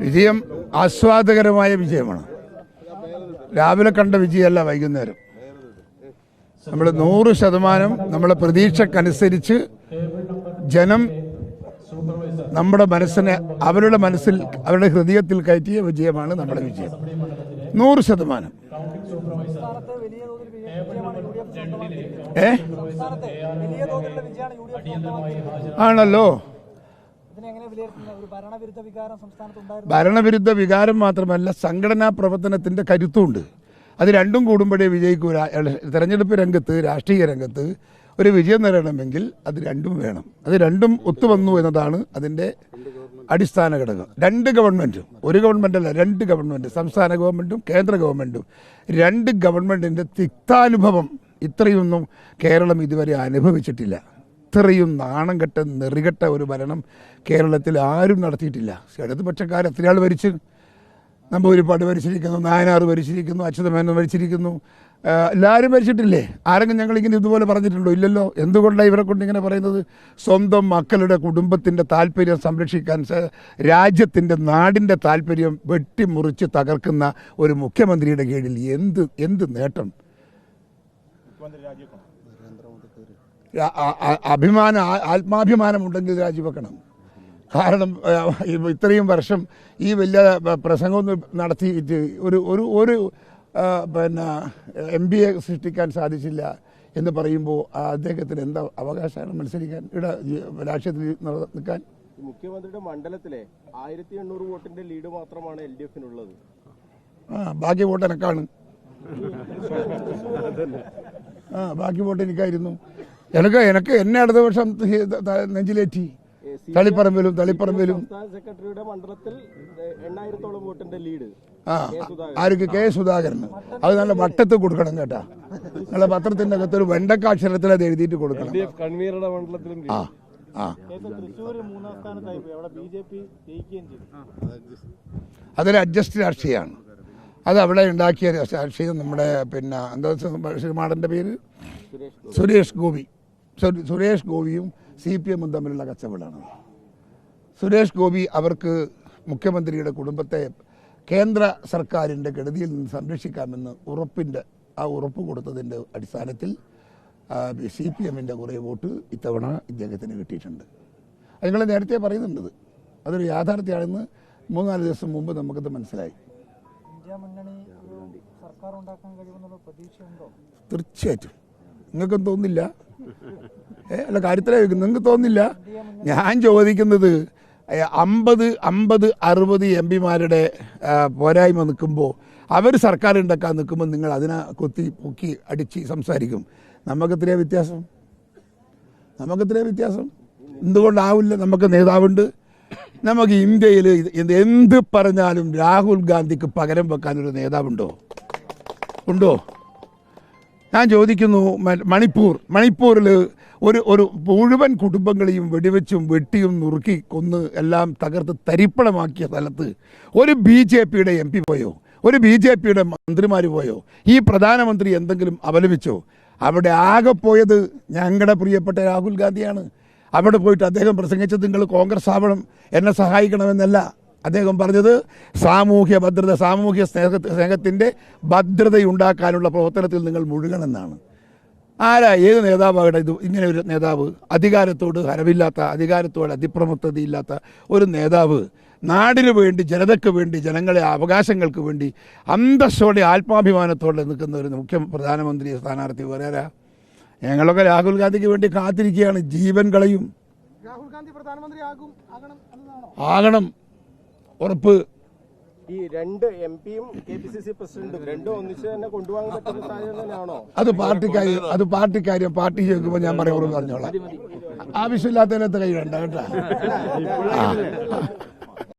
വിജയം ആസ്വാദകരമായ വിജയമാണ്. രാവിലെ കണ്ട വിജയമല്ല വൈകുന്നേരം. നമ്മൾ നൂറ് ശതമാനം നമ്മളെ പ്രതീക്ഷക്കനുസരിച്ച് ജനം നമ്മുടെ മനസ്സിനെ അവരുടെ മനസ്സിൽ അവരുടെ ഹൃദയത്തിൽ കയറ്റിയ വിജയമാണ് നമ്മുടെ വിജയം. നൂറ് ശതമാനം. ഏ. ആണല്ലോ. ഭരണവിരുദ്ധ വികാരം മാത്രമല്ല സംഘടനാ പ്രവർത്തനത്തിന്റെ കരുത്തുമുണ്ട്. അത് രണ്ടും കൂടുമ്പോഴേ വിജയിക്കൂ തെരഞ്ഞെടുപ്പ് രംഗത്ത് രാഷ്ട്രീയ രംഗത്ത് ഒരു വിജയം നേടണമെങ്കിൽ അത് രണ്ടും വേണം. അത് രണ്ടും ഒത്തുവന്നു എന്നതാണ് അതിന്റെ അടിസ്ഥാന ഘടകം. രണ്ട് ഗവൺമെന്റും ഒരു ഗവൺമെന്റ് അല്ല രണ്ട് ഗവൺമെന്റ് സംസ്ഥാന ഗവൺമെന്റും കേന്ദ്ര ഗവൺമെന്റും രണ്ട് ഗവൺമെന്റിന്റെ തിക്താനുഭവം ഇത്രയൊന്നും കേരളം ഇതുവരെ അനുഭവിച്ചിട്ടില്ല. ഇത്രയും നാണം കെട്ട നെറികെട്ട ഒരു ഭരണം കേരളത്തിൽ ആരും നടത്തിയിട്ടില്ല. ഇടതുപക്ഷക്കാർ എത്രയാൾ ഭരിച്ചു? നമ്പൂരിപ്പാട് ഭരിച്ചിരിക്കുന്നു. നായനാർ ഭരിച്ചിരിക്കുന്നു. അച്യുതമേനോൻ ഭരിച്ചിരിക്കുന്നു. എല്ലാവരും ഭരിച്ചിട്ടില്ലേ? ആരെങ്കിലും ഞങ്ങളിങ്ങനെ ഇതുപോലെ പറഞ്ഞിട്ടുണ്ടോ? ഇല്ലല്ലോ. എന്തുകൊണ്ടാണ് ഇവരെ കൊണ്ട് ഇങ്ങനെ പറയുന്നത്? സ്വന്തം മക്കളുടെ കുടുംബത്തിന്റെ താല്പര്യം സംരക്ഷിക്കാൻ രാജ്യത്തിന്റെ നാടിന്റെ താല്പര്യം വെട്ടിമുറിച്ച് തകർക്കുന്ന ഒരു മുഖ്യമന്ത്രിയുടെ കീഴിൽ എന്ത് എന്ത് നേട്ടം? അഭിമാന ആത്മാഭിമാനമുണ്ടെങ്കിൽ രാജിവെക്കണം. കാരണം ഇത്രയും വർഷം ഈ വലിയ പ്രസംഗം നടത്തിയിട്ട് ഒരു ഒരു ഒരു പിന്നെ എം ബി എ സൃഷ്ടിക്കാൻ സാധിച്ചില്ല എന്ന് പറയുമ്പോൾ അദ്ദേഹത്തിന് എന്താ അവകാശമാണ് മത്സരിക്കാൻ ഇവിടെ രാഷ്ട്രീയത്തിൽ നിൽക്കാൻ? മുഖ്യമന്ത്രിയുടെ മണ്ഡലത്തിലെ ആയിരത്തി എണ്ണൂറ് വോട്ടിന്റെ ലീഡ് മാത്രമാണ് എൽ ഡി എഫിനുള്ളത്. ആ ബാക്കി വോട്ട് എനക്കാണ്. ആ ബാക്കി വോട്ട് എനിക്കായിരുന്നു. എനിക്ക് എനിക്ക് എന്നെ അടുത്ത വർഷം നെഞ്ചിലേറ്റി. തളിപ്പറമ്പിലും തളിപ്പറമ്പിലും. സെക്രട്ടറിയുടെ മണ്ഡലത്തിൽ ഏഹ്, എണ്ണായിരത്തോളം വോട്ടിന്റെ ലീഡ്. ആ ആർക്ക്? കെ സുധാകരന്. അത് നല്ല വട്ടത്ത് കൊടുക്കണം കേട്ടാ. നല്ല പത്രത്തിന്റെ അകത്ത് ഒരു വെണ്ടക്കാക്ഷരത്തിൽ അത് എഴുതിയിട്ട് കൊടുക്കണം കൺവീനറുടെ മണ്ഡലത്തിലും ആ ആ. അതൊരു അഡ്ജസ്റ്റ് രാഷ്ട്രീയമാണ്. അത് അവിടെ ഉണ്ടാക്കിയ രാഷ്ട്രീയം നമ്മുടെ പിന്നെ എന്താ ശ്രീമാടന്റെ പേര്? സുരേഷ് ഗോപി. സുരേഷ് ഗോപിയും സി പി എമ്മും തമ്മിലുള്ള കച്ചവടമാണ്. സുരേഷ് ഗോപി അവർക്ക് മുഖ്യമന്ത്രിയുടെ കുടുംബത്തെ കേന്ദ്ര സർക്കാരിന്റെ കെടുതിയിൽ നിന്ന് സംരക്ഷിക്കാമെന്ന് ഉറപ്പിന്റെ ആ ഉറപ്പ് കൊടുത്തതിന്റെ അടിസ്ഥാനത്തിൽ സി പി എമ്മിന്റെ കുറേ വോട്ട് ഇത്തവണ ഇദ്ദേഹത്തിന് കിട്ടിയിട്ടുണ്ട്. നിങ്ങൾ നേരത്തെ പറയുന്നുണ്ട് അതൊരു യാഥാർത്ഥ്യമാണെന്ന് മൂന്നാൽ ദിവസം മുമ്പ് നമുക്കത് മനസ്സിലായി. തീർച്ചയായിട്ടും. നിങ്ങൾക്കും തോന്നില്ല അല്ല കാര്യത്തിലേക്ക് നിങ്ങൾക്ക് തോന്നില്ല ഞാൻ ചോദിക്കുന്നത് അമ്പത് അമ്പത് അറുപത് എം പിമാരുടെ പോരായ്മ നിൽക്കുമ്പോൾ അവർ സർക്കാർ ഉണ്ടാക്കാൻ നിൽക്കുമ്പോൾ നിങ്ങൾ അതിനെ കൊത്തി പൊക്കി അടിച്ച് സംസാരിക്കും. നമുക്കെത്രയാ വ്യത്യാസം? നമുക്കെത്രയാ വ്യത്യാസം? എന്തുകൊണ്ടാവില്ല? നമുക്ക് നേതാവുണ്ട്. നമുക്ക് ഇന്ത്യയിൽ എന്ത് പറഞ്ഞാലും രാഹുൽ ഗാന്ധിക്ക് പകരം വെക്കാനൊരു നേതാവുണ്ടോ? ഉണ്ടോ? ഞാൻ ചോദിക്കുന്നു മണിപ്പൂർ. മണിപ്പൂരിൽ ഒരു ഒരു മുഴുവൻ കുടുംബങ്ങളെയും വെടിവെച്ചും വെട്ടിയും നുറുക്കി കൊന്ന് എല്ലാം തകർത്ത് തരിപ്പണമാക്കിയ സ്ഥലത്ത് ഒരു ബി ജെ പിയുടെ എം പി പോയോ? ഒരു ബി ജെ പിയുടെ മന്ത്രിമാർ പോയോ? ഈ പ്രധാനമന്ത്രി എന്തെങ്കിലും അപലപിച്ചോ? അവിടെ ആകെ പോയത് ഞങ്ങളുടെ പ്രിയപ്പെട്ട രാഹുൽ ഗാന്ധിയാണ്. അവിടെ പോയിട്ട് അദ്ദേഹം പ്രസംഗിച്ചത് നിങ്ങൾ കോൺഗ്രസ് ആവണം എന്നെ സഹായിക്കണമെന്നല്ല. അദ്ദേഹം പറഞ്ഞത് സാമൂഹ്യ ഭദ്രത സാമൂഹ്യ സ്നേഹ സ്നേഹത്തിന്റെ ഭദ്രതയുണ്ടാക്കാനുള്ള പ്രവർത്തനത്തിൽ നിങ്ങൾ മുഴുകണമെന്നാണ്. ആരാ? ഏത് നേതാവാകട്ടെ ഇത് ഇങ്ങനെ ഒരു നേതാവ്? അധികാരത്തോട് ഹരവില്ലാത്ത അധികാരത്തോട് അതിപ്രമത്തതയില്ലാത്ത ഒരു നേതാവ്. നാടിനു വേണ്ടി ജനതയ്ക്ക് വേണ്ടി ജനങ്ങളെ അവകാശങ്ങൾക്ക് വേണ്ടി അന്തസ്സോടെ ആത്മാഭിമാനത്തോടെ നിൽക്കുന്ന ഒരു മുഖ്യ പ്രധാനമന്ത്രി സ്ഥാനാർത്ഥി വരാരാ ഞങ്ങളൊക്കെ രാഹുൽ ഗാന്ധിക്ക് വേണ്ടി കാത്തിരിക്കുകയാണ്. ജീവൻ കളയും. രാഹുൽ ഗാന്ധി പ്രധാനമന്ത്രി ആകും ആകണം. ഉറപ്പ്. ഈ രണ്ട് എം പിയും കെ പി സി സി പ്രസിഡന്റും രണ്ടും ഒന്നിച്ച് തന്നെ കൊണ്ടുപോകാൻ പറ്റുന്ന സാഹചര്യം തന്നെയാണോ? അത് പാർട്ടിക്കാര്യം അത് പാർട്ടിക്കാര്യം പാർട്ടി ചോദിക്കുമ്പോൾ ഞാൻ പറയാൻ പറഞ്ഞോളാം. ആവശ്യമില്ലാത്തതിനകത്ത് കൈ വേണ്ട കേട്ടാ.